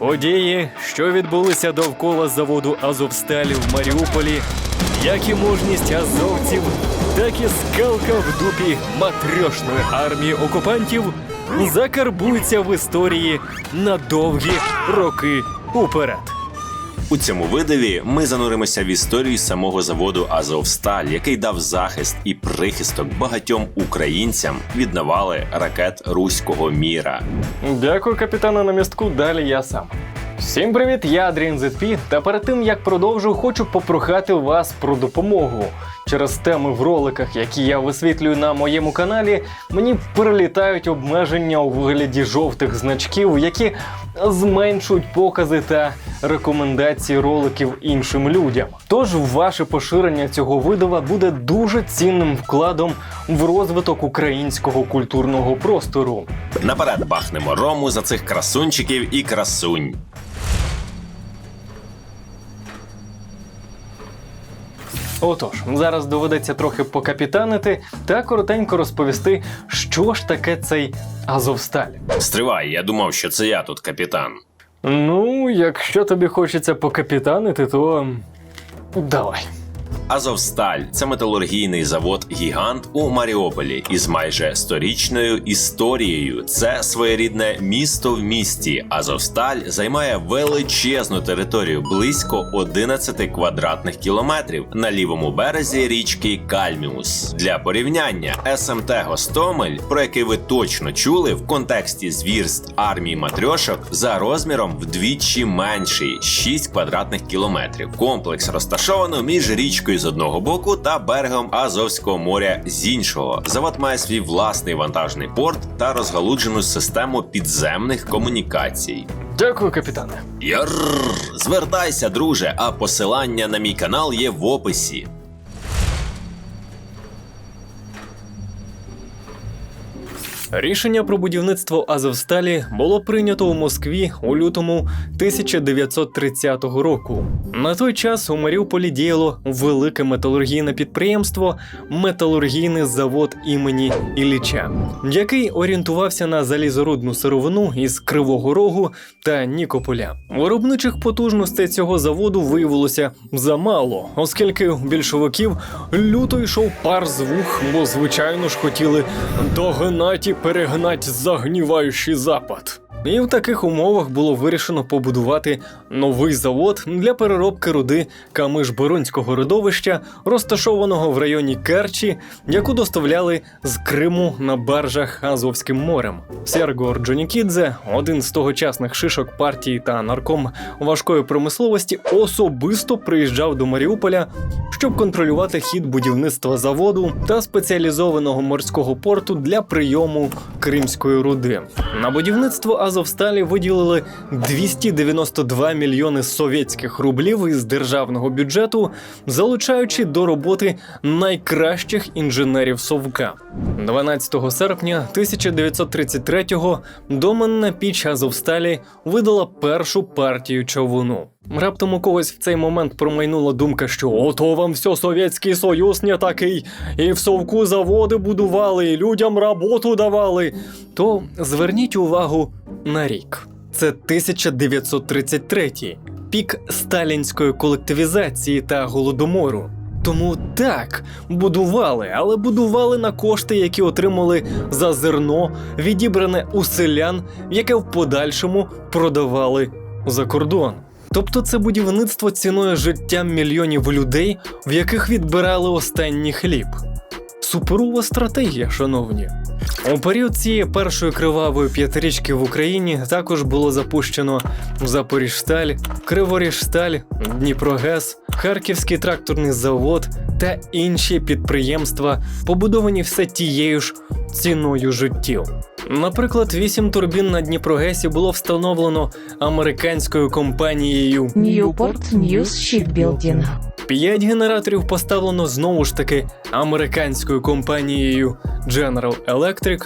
Події, що відбулися довкола заводу Азовсталь в Маріуполі, як і мужність азовців, так і скалка в дупі матрьошної армії окупантів закарбуються в історії на довгі роки уперед. У цьому видаві ми зануримося в історію самого заводу Азовсталь, який дав захист і прихисток багатьом українцям від навали ракет руського міра. Дякую, капітана на містку. Далі я сам. Всім привіт, я Адріан ZP, Та перед тим як продовжу, хочу попрохати вас про допомогу. Через теми в роликах, які я висвітлюю на моєму каналі, мені прилітають обмеження у вигляді жовтих значків, які зменшують покази та рекомендації роликів іншим людям. Тож ваше поширення цього видава буде дуже цінним вкладом в розвиток українського культурного простору. Наперед бахнемо рому за цих красунчиків і красунь. Отож, зараз доведеться трохи покапітанити та коротенько розповісти, що ж таке цей Азовсталь. Стривай, я думав, що це я тут капітан. Ну, якщо тобі хочеться покапітанити, то давай. Азовсталь це металургійний завод гігант у Маріуполі із майже сторічною історією. Це своєрідне місто в місті. Азовсталь займає величезну територію близько 11 квадратних кілометрів на лівому березі річки Кальміус. Для порівняння СМТ Гостомель, про який ви точно чули в контексті звірств армії матрьошок, за розміром вдвічі менший 6 квадратних кілометрів. Комплекс розташовано між річкою з одного боку та берегом Азовського моря з іншого. Завод має свій власний вантажний порт та розгалуджену систему підземних комунікацій. Дякую, капітане. Ярр! звертайся, друже, а посилання на мій канал є в описі. Рішення про будівництво Азовсталі було прийнято у Москві у лютому 1930 року. На той час у Маріуполі діяло велике металургійне підприємство Металургійний завод імені Ілліча, який орієнтувався на залізорудну сировину із Кривого Рогу та Нікополя. Виробничих потужностей цього заводу виявилося замало, оскільки у більшовиків люто йшов пар з вух, бо звичайно ж хотіли догнать і перегнать загніваючий запад. І в таких умовах було вирішено побудувати новий завод для переробки руди Камиш-Боронського родовища, розташованого в районі Керчі, яку доставляли з Криму на баржах Азовським морем. Серго Орджонікідзе, один з тогочасних шишок партії та нарком важкої промисловості, особисто приїжджав до Маріуполя, щоб контролювати хід будівництва заводу та спеціалізованого морського порту для прийому кримської руди. На будівництво Азовсталі виділили 292 мільйони совєтських рублів із державного бюджету, залучаючи до роботи найкращих інженерів Совка. 12 серпня 1933-го доменна піч Азовсталі видала першу партію човуну. Раптом у когось в цей момент промайнула думка, що ото вам все Совєтський Союз не такий, і в совку заводи будували, і людям роботу давали. То зверніть увагу на рік. Це 1933 пік сталінської колективізації та голодомору. Тому так, будували, але будували на кошти, які отримали за зерно, відібране у селян, яке в подальшому продавали за кордон. Тобто це будівництво ціною життя мільйонів людей, в яких відбирали останній хліб. Суперова стратегія, шановні. У період цієї першої кривавої п'ятирічки в Україні також було запущено Запоріжсталь, Криворіжсталь, Дніпрогес, Харківський тракторний завод та інші підприємства, побудовані все тією ж ціною життів. Наприклад, вісім турбін на Дніпрогесі було встановлено американською компанією Newport News Shipbuilding. П'ять генераторів поставлено знову ж таки американською компанією General Electric,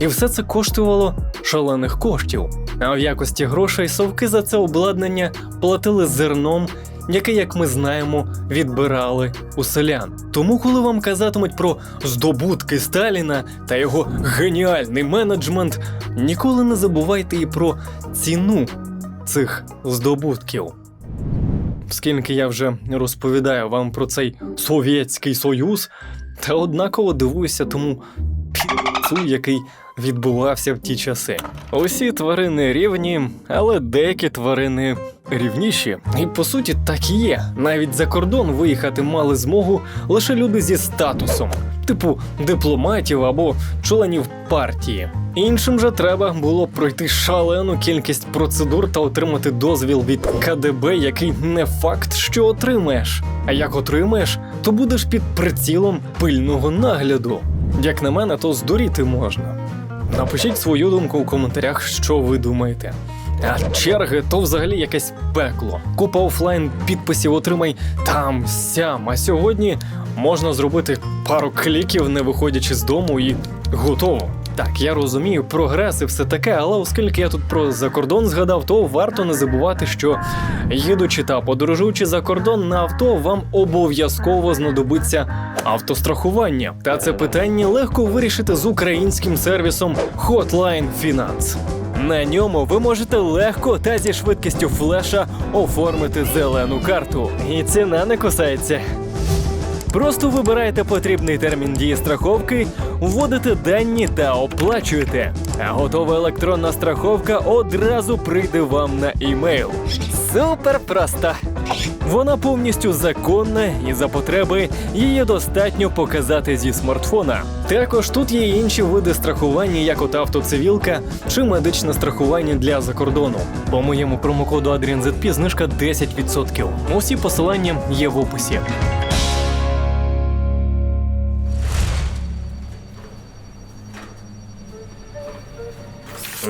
і все це коштувало шалених коштів. А в якості грошей совки за це обладнання платили зерном, яке, як ми знаємо, відбирали у селян. Тому, коли вам казатимуть про здобутки Сталіна та його геніальний менеджмент, ніколи не забувайте і про ціну цих здобутків. Скільки я вже розповідаю вам про цей Совєтський Союз, та однаково дивуюся тому піцу, який відбувався в ті часи. Усі тварини рівні, але деякі тварини рівніші. І по суті так і є. Навіть за кордон виїхати мали змогу лише люди зі статусом, типу дипломатів або членів партії. Іншим же треба було пройти шалену кількість процедур та отримати дозвіл від КДБ, який не факт, що отримаєш. А як отримаєш, то будеш під прицілом пильного нагляду. Як на мене, то здуріти можна. Напишіть свою думку у коментарях, що ви думаєте. А черги то взагалі якесь пекло. Купа офлайн підписів отримай там, сям. А сьогодні можна зробити пару кліків, не виходячи з дому, і готово. Так, я розумію, прогрес і все таке, але оскільки я тут про закордон згадав, то варто не забувати, що їдучи та подорожуючи за кордон на авто, вам обов'язково знадобиться автострахування. Та це питання легко вирішити з українським сервісом Hotline Finance. На ньому ви можете легко та зі швидкістю флеша оформити зелену карту. І ціна не кусається. Просто вибираєте потрібний термін дії страховки, вводите дані та оплачуєте. А готова електронна страховка одразу прийде вам на імейл. Супер просто! Вона повністю законна і за потреби її достатньо показати зі смартфона. Також тут є інші види страхування, як от автоцивілка чи медичне страхування для закордону. По моєму промокоду AdrianZP знижка 10%. Усі посилання є в описі.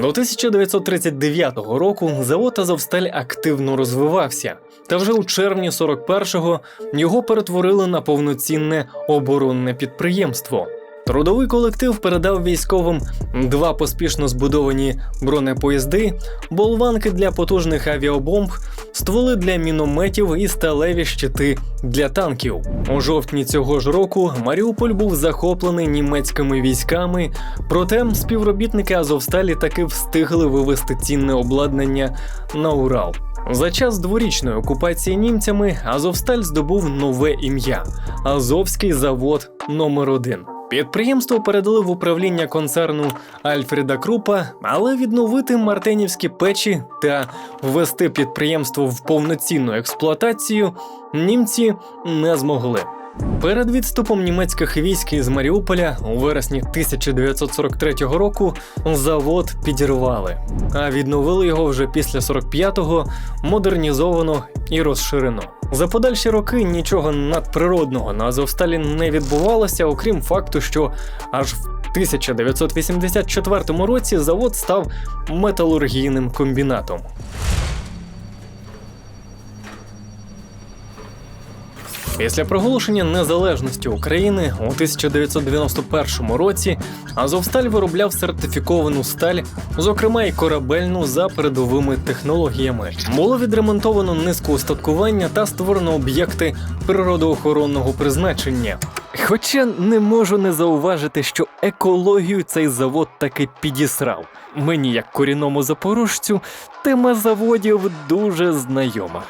До 1939 року завод Азовсталь активно розвивався, та вже у червні 41-го його перетворили на повноцінне оборонне підприємство. Трудовий колектив передав військовим два поспішно збудовані бронепоїзди, болванки для потужних авіабомб, стволи для мінометів і сталеві щити для танків. У жовтні цього ж року Маріуполь був захоплений німецькими військами, проте співробітники Азовсталі таки встигли вивести цінне обладнання на Урал. За час дворічної окупації німцями Азовсталь здобув нове ім'я Азовський завод номер 1 Підприємство передали в управління концерну Альфреда Крупа, але відновити мартинівські печі та ввести підприємство в повноцінну експлуатацію німці не змогли. Перед відступом німецьких військ із Маріуполя у вересні 1943 року завод підірвали, а відновили його вже після 45-го модернізовано і розширено. За подальші роки нічого надприродного на Азовсталі не відбувалося, окрім факту, що аж в 1984 році завод став металургійним комбінатом. Після проголошення незалежності України у 1991 році Азовсталь виробляв сертифіковану сталь, зокрема й корабельну за передовими технологіями. Було відремонтовано низку устаткування та створено об'єкти природоохоронного призначення. Хоча не можу не зауважити, що екологію цей завод таки підісрав. Мені, як корінному запорожцю, тема заводів дуже знайома.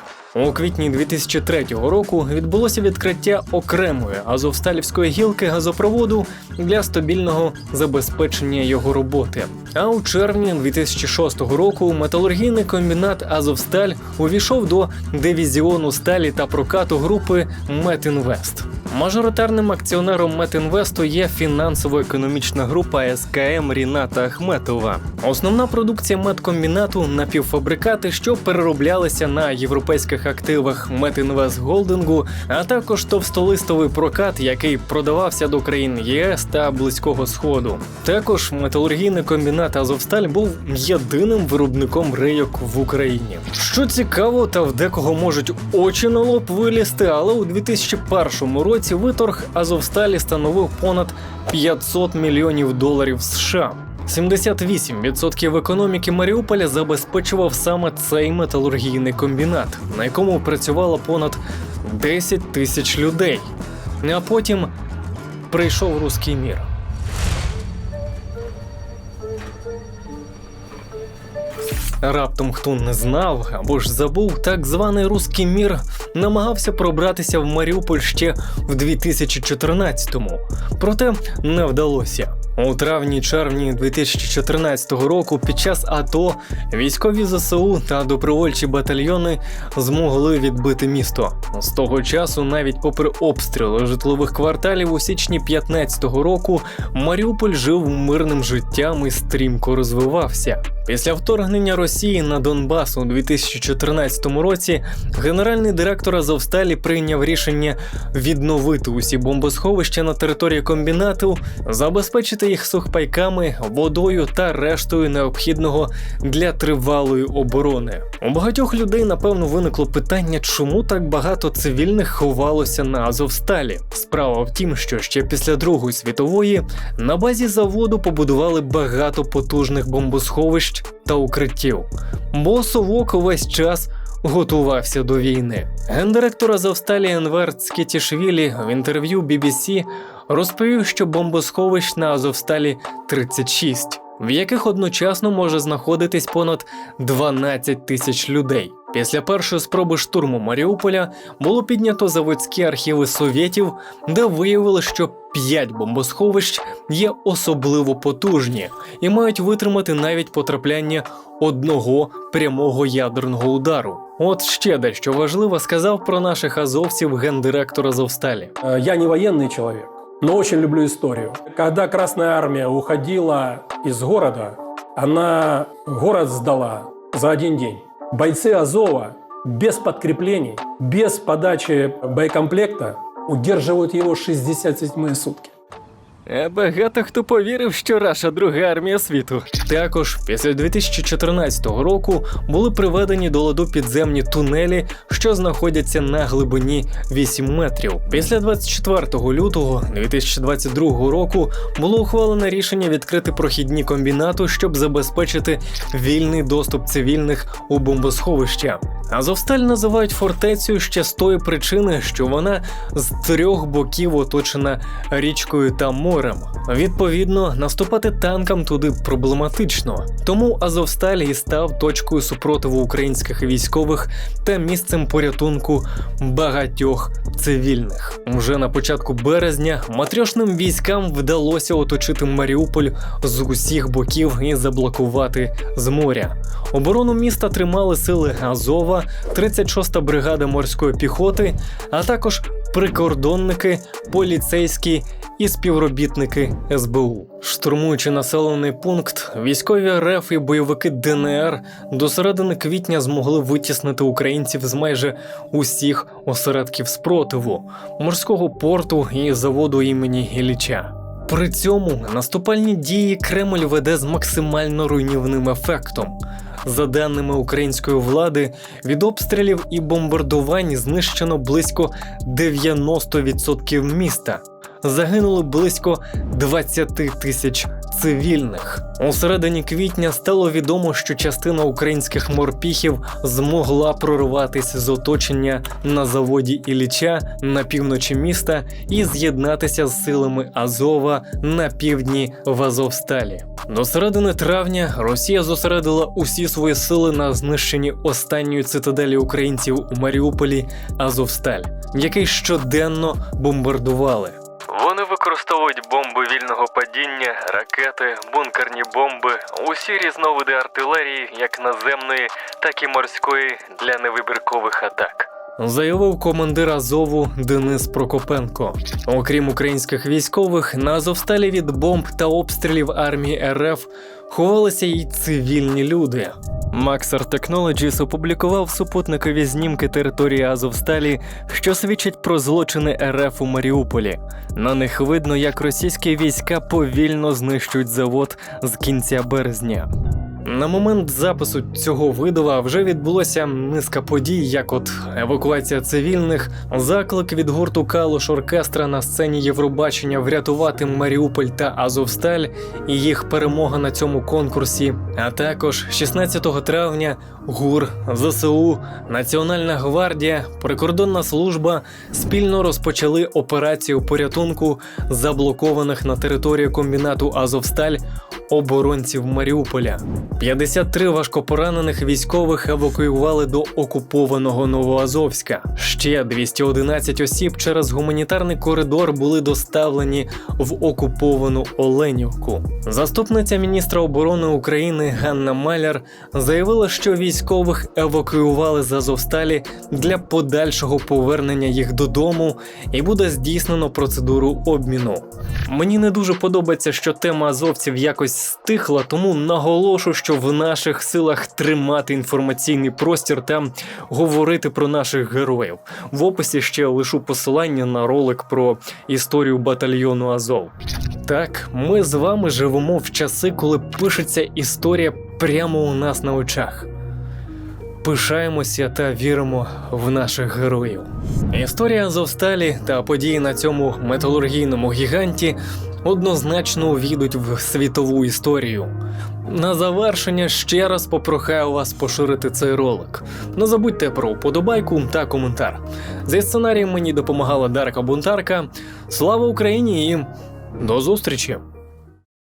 У квітні 2003 року відбулося відкриття окремої азовсталівської гілки газопроводу для стабільного забезпечення його роботи. А у червні 2006 року металургійний комбінат Азовсталь увійшов до дивізіону сталі та прокату групи Метінвест. Мажоритарним акціонером Метінвесту є фінансово-економічна група СКМ Ріната Ахметова. Основна продукція медкомбінату напівфабрикати, що перероблялися на європейських активах Метінвест Голдингу, а також товстолистовий прокат, який продавався до країн ЄС та Близького Сходу. Також металургійний комбінат Азовсталь був єдиним виробником рейок в Україні. Що цікаво, та в декого можуть очі на лоб вилізти, але у 2001 році виторг Азовсталі становив понад 500 мільйонів доларів США. 78% економіки Маріуполя забезпечував саме цей металургійний комбінат, на якому працювало понад 10 тисяч людей. А потім прийшов руський мір. раптом хто не знав або ж забув, так званий руський мір намагався пробратися в Маріуполь ще в 2014-му, проте не вдалося. У травні-червні 2014 року під час АТО військові ЗСУ та добровольчі батальйони змогли відбити місто. З того часу, навіть попри обстріли житлових кварталів у січні 15-го року, Маріуполь жив мирним життям і стрімко розвивався. Після вторгнення Росії на Донбас у 2014 році генеральний директор Азовсталі прийняв рішення відновити усі бомбосховища на території комбінату, забезпечити їх сухпайками, водою та рештою необхідного для тривалої оборони. У багатьох людей напевно виникло питання, чому так багато цивільних ховалося на Азовсталі. Справа в тім, що ще після Другої світової на базі заводу побудували багато потужних бомбосховищ та укриттів, бо совок увесь час готувався до війни. Гендиректор Азовсталі Енвер Цкітішвілі в інтерв'ю BBC розповів, що бомбосховищ на Азовсталі 36, в яких одночасно може знаходитись понад 12 тисяч людей. Після першої спроби штурму Маріуполя було піднято заводські архіви совєтів, де виявили, що 5 бомбосховищ є особливо потужні і мають витримати навіть потрапляння одного прямого ядерного удару. От ще дещо важливо сказав про наших азовців гендиректор Азовсталі. Э, Я не военный человек, но очень люблю историю. Когда Красная Армия уходила из города, она город сдала за один день. Бойцы Азова без подкреплений, без подачи боекомплекта удерживают его 67 сутки. Е, Багато хто повірив, що Раша друга армія світу. Також після 2014 року були приведені до ладу підземні тунелі, що знаходяться на глибині 8 метрів. Після 24 лютого 2022 року було ухвалене рішення відкрити прохідні комбінату, щоб забезпечити вільний доступ цивільних у бомбосховища. Азовсталь називають фортецею ще з тої причини, що вона з трьох боків оточена річкою та морем. Відповідно, наступати танкам туди проблематично. Тому Азовсталь і став точкою супротиву українських військових та місцем порятунку багатьох цивільних. Вже на початку березня матрьошним військам вдалося оточити Маріуполь з усіх боків і заблокувати з моря. Оборону міста тримали сили Азова, 36-та бригада морської піхоти, а також прикордонники, поліцейські і співробітники СБУ. Штурмуючи населений пункт, військові РФ і бойовики ДНР до середини квітня змогли витіснити українців з майже усіх осередків спротиву, морського порту і заводу імені Ілліча. При цьому наступальні дії Кремль веде з максимально руйнівним ефектом. За даними української влади, від обстрілів і бомбардувань знищено близько 90% міста. Загинули близько 20 тисяч цивільних. У середині квітня стало відомо, що частина українських морпіхів змогла прорватися з оточення на заводі Ілліча на півночі міста і з'єднатися з силами Азова на півдні в Азовсталі. До середини травня Росія зосередила усі свої сили на знищенні останньої цитаделі українців у Маріуполі Азовсталь, який щоденно бомбардували. Вони використовують бомби вільного падіння, ракети, бункерні бомби, усі різновиди артилерії, як наземної, так і морської для невибіркових атак. Заявив командир Азову Денис Прокопенко. Окрім українських військових, на Азовсталі від бомб та обстрілів армії РФ ховалися й цивільні люди. Maxar Technologies опублікував супутникові знімки території Азовсталі, що свідчать про злочини РФ у Маріуполі. На них видно, як російські війська повільно знищують завод з кінця березня. На момент запису цього видова вже відбулося низка подій, як от евакуація цивільних, заклик від гурту Калуш оркестра на сцені Євробачення врятувати Маріуполь та Азовсталь і їх перемога на цьому конкурсі. А також 16 травня ГУР, ЗСУ, Національна гвардія, прикордонна служба спільно розпочали операцію порятунку заблокованих на території комбінату Азовсталь оборонців Маріуполя. 53 важкопоранених військових евакуювали до окупованого Новоазовська. Ще 211 осіб через гуманітарний коридор були доставлені в окуповану Оленівку. Заступниця міністра оборони України Ганна Маляр заявила, що військових евакуювали з Азовсталі для подальшого повернення їх додому і буде здійснено процедуру обміну. Мені не дуже подобається, що тема азовців якось стихла, тому наголошу, що в наших силах тримати інформаційний простір та говорити про наших героїв. В описі ще лишу посилання на ролик про історію батальйону Азов. Так, ми з вами живемо в часи, коли пишеться історія прямо у нас на очах. Пишаємося та віримо в наших героїв. Історія Азовсталі та події на цьому металургійному гіганті однозначно увійдуть в світову історію. На завершення ще раз попрохаю вас поширити цей ролик. Не забудьте про вподобайку та коментар. Зі сценарієм мені допомагала Дарка Бунтарка. Слава Україні і до зустрічі!